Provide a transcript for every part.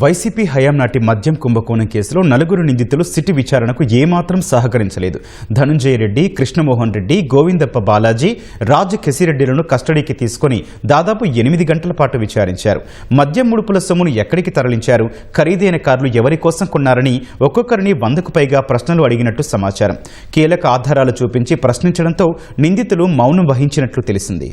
YCP హయాం నాటి మద్యం కుంభకోణం కేసులో నలుగురు నిందితులు సిటీ విచారణకు ఏమాత్రం సహకరించలేదు. ధనుంజయ రెడ్డి కృష్ణమోహన్ రెడ్డి గోవిందప్ప బాలాజీ రాజు కెసిరెడ్డిలను కస్టడీకి తీసుకుని దాదాపు ఎనిమిది గంటల పాటు విచారించారు. మద్యం ముడుపుల సొమ్మును ఎక్కడికి తరలించారు? ఖరీదైన కార్లు ఎవరి కోసం కొన్నారని ఒక్కొక్కరిని వందకు పైగా ప్రశ్నలు అడిగినట్టు సమాచారం. కీలక ఆధారాలు చూపించి ప్రశ్నించడంతో నిందితులు మౌనం వహించినట్లు తెలిసింది.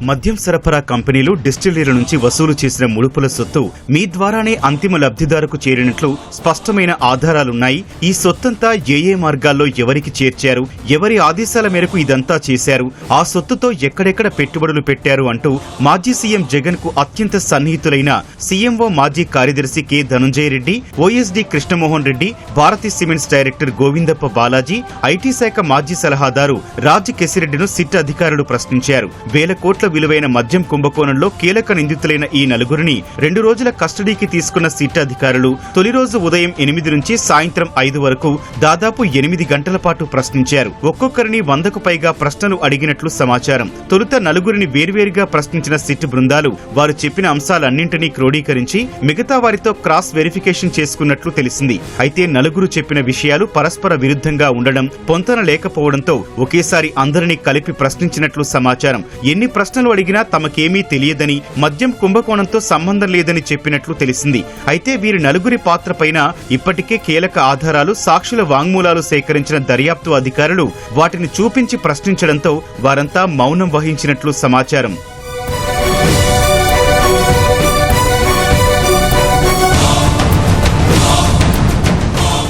మద్యం సరఫరా కంపెనీలు డిస్టిలరీల నుంచి వసూలు చేసిన ముడుపుల సొత్తు మీ ద్వారానే అంతిమ లబ్ధిదారుకు చేరినట్లు స్పష్టమైన ఆధారాలున్నాయి. ఈ సొత్తంతా ఏ ఏ మార్గాల్లో ఎవరికి చేర్చారు? ఎవరి ఆదేశాల మేరకు ఇదంతా చేశారు? ఆ సొత్తుతో ఎక్కడెక్కడ పెట్టుబడులు పెట్టారు అంటూ మాజీ సీఎం జగన్కు అత్యంత సన్నిహితులైన సీఎంఓ మాజీ కార్యదర్శి K Dhanunjaya Reddy OSD Krishnamohan Reddy Bharathi cements director Govindappa Balaji IT శాఖ మాజీ సలహాదారు రాజ్ కెసిరెడ్డిను సిట్ అధికారులు ప్రశ్నించారు. వేల కోట్ల విలువైన మద్యం కుంభకోణంలో కీలక నిందితులైన ఈ నలుగురిని రెండు రోజుల కస్టడీకి తీసుకున్న సిట్ అధికారులు తొలి రోజు ఉదయం ఎనిమిది నుంచి సాయంత్రం ఐదు వరకు దాదాపు ఎనిమిది గంటల పాటు ప్రశ్నించారు. ఒక్కొక్కరిని వందకు పైగా ప్రశ్నలు అడిగినట్లు సమాచారం. తొలుత నలుగురిని వేర్వేరుగా ప్రశ్నించిన సిట్ బృందాలు వారు చెప్పిన అంశాలన్నింటినీ క్రోడీకరించి మిగతా వారితో క్రాస్ వెరిఫికేషన్ చేసుకున్నట్లు తెలిసింది. అయితే నలుగురు చెప్పిన విషయాలు పరస్పర విరుద్ధంగా ఉండడం పొంతన లేకపోవడంతో ఒకేసారి అందరినీ కలిపి ప్రశ్నించినట్లు సమాచారం. ఎన్ని ప్రశ్న ప్రశ్నలు అడిగినా తమకేమీ తెలియదని మద్యం కుంభకోణంతో సంబంధం లేదని చెప్పినట్లు తెలిసింది. అయితే వీరి నలుగురి పాత్రపైన ఇప్పటికే కీలక ఆధారాలు సాక్షుల వాంగ్మూలాలు సేకరించిన దర్యాప్తు అధికారులు వాటిని చూపించి ప్రశ్నించడంతో వారంతా మౌనం వహించినట్లు సమాచారం.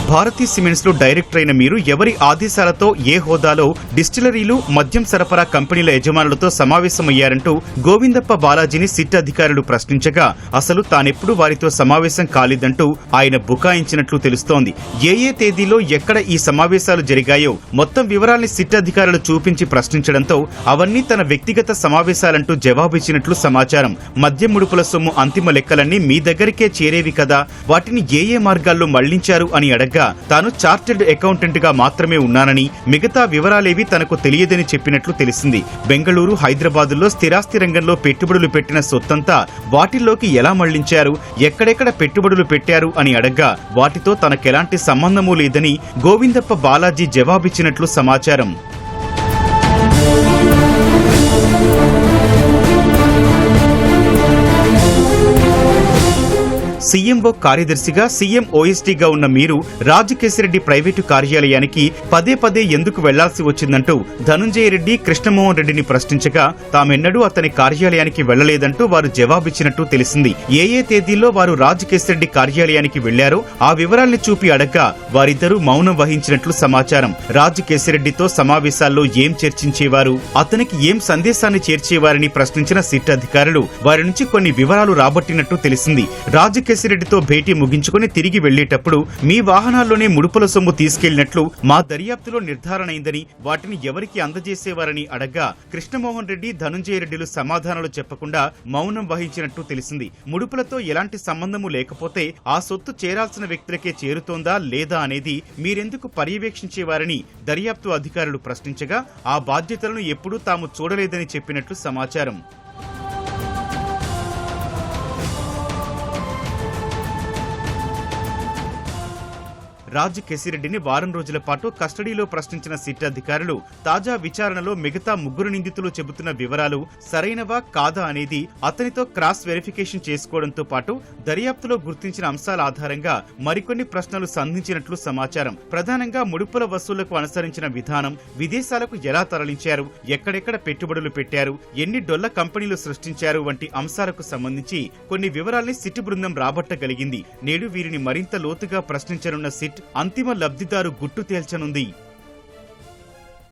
భారతీ సిమెంట్స్లో డైరెక్టర్ అయిన మీరు ఎవరి ఆదేశాలతో ఏ హోదాలో డిస్టిలరీలు మద్యం సరఫరా కంపెనీల యజమానులతో సమావేశమయ్యారంటూ గోవిందప్ప బాలాజీని సిట్ అధికారులు ప్రశ్నించగా అసలు తానెప్పుడు వారితో సమావేశం కాలేదంటూ ఆయన బుకాయించినట్లు తెలుస్తోంది. ఏ ఏ తేదీలో ఎక్కడ ఈ సమావేశాలు జరిగాయో మొత్తం వివరాల్ని సిట్ అధికారులు చూపించి ప్రశ్నించడంతో అవన్నీ తన వ్యక్తిగత సమావేశాలంటూ జవాబిచ్చినట్లు సమాచారం. మద్యం ముడుపుల సొమ్ము అంతిమ లెక్కలన్నీ మీ దగ్గరికే చేరేవి కదా వాటిని ఏ ఏ మార్గాల్లో మళ్ళించారు అని అడగ్గా తాను చార్టెడ్ అకౌంటెంట్గా మాత్రమే ఉన్నానని మిగతా వివరాలేవి తనకు తెలియదని చెప్పినట్లు తెలిసింది. బెంగళూరు హైదరాబాదుల్లో స్థిరాస్తి రంగంలో పెట్టుబడులు పెట్టిన సొత్తంతా వాటిల్లోకి ఎలా మళ్ళించారు ఎక్కడెక్కడ పెట్టుబడులు పెట్టారు అని అడగ్గా వాటితో తనకెలాంటి సంబంధమూ లేదని గోవిందప్ప బాలాజీ జవాబిచ్చినట్లు సమాచారం. సీఎంఓ కార్యదర్శిగా సీఎం ఓఎస్డీగా ఉన్న మీరు రాజకేశిరెడ్డి ప్రైవేటు కార్యాలయానికి పదే పదే ఎందుకు వెళ్ళాల్సి వచ్చిందంటూ ధనుంజయ రెడ్డి కృష్ణమోహన్ రెడ్డిని ప్రశ్నించగా తామెన్నడూ అతని కార్యాలయానికి వెళ్ళలేదంటూ వారు జవాబిచ్చినట్టు తెలిసింది. ఏ ఏ తేదీల్లో వారు రాజకేశిరెడ్డి కార్యాలయానికి వెళ్ళారో ఆ వివరాల్ని చూపి అడగ్గా వారిద్దరూ మౌనం వహించినట్లు సమాచారం. రాజకేశిరెడ్డితో సమావేశాల్లో ఏం చర్చించేవారు? అతనికి ఏం సందేశాన్ని చేర్చేవారని ప్రశ్నించిన సిట్ అధికారులు వారి నుంచి కొన్ని వివరాలు రాబట్టినట్టు తెలిసింది. రెడ్డితో భేటీ ముగించుకుని తిరిగి వెళ్ళేటప్పుడు మీ వాహనాల్లోనే ముడుపుల సొమ్ము తీసుకెళ్ళినట్లు మా దర్యాప్తులో నిర్ధారణ అయిందని వాటిని ఎవరికి అందజేసేవారని అడగ్గా కృష్ణమోహన్ రెడ్డి ధనుంజయ రెడ్డిలు సమాధానాలు చెప్పకుండా మౌనం వహించినట్టు తెలిసింది. ముడుపులతో ఎలాంటి సంబంధము లేకపోతే ఆ సొత్తు చేరాల్సిన వ్యక్తులకే చేరుతోందా లేదా అనేది మీరెందుకు పర్యవేక్షించేవారని దర్యాప్తు అధికారులు ప్రశ్నించగా ఆ బాధ్యతలను ఎప్పుడూ తాము చూడలేదని చెప్పినట్లు సమాచారం. రాజ్ కెసిరెడ్డిని వారం రోజుల పాటు కస్టడీలో ప్రశ్నించిన సిట్ అధికారులు తాజా విచారణలో మిగతా ముగ్గురు నిందితులు చెబుతున్న వివరాలు సరైనవా కాదా అనేది అతనితో క్రాస్ వెరిఫికేషన్ చేసుకోవడంతో పాటు దర్యాప్తులో గుర్తించిన అంశాల ఆధారంగా మరికొన్ని ప్రశ్నలు సంధించినట్లు సమాచారం. ప్రధానంగా ముడుపుల వసూళ్ళకు అనుసరించిన విధానం విదేశాలకు ఎలా తరలించారు ఎక్కడెక్కడ పెట్టుబడులు పెట్టారు ఎన్ని డొల్ల కంపెనీలు సృష్టించారు వంటి అంశాలకు సంబంధించి కొన్ని వివరాల్ని సిట్ బృందం రాబట్టగలిగింది. నేడు వీరిని మరింత లోతుగా ప్రశ్నించనున్న సిట్ అంతిమ లబ్ధిదారు గుట్టు తేల్చనుంది.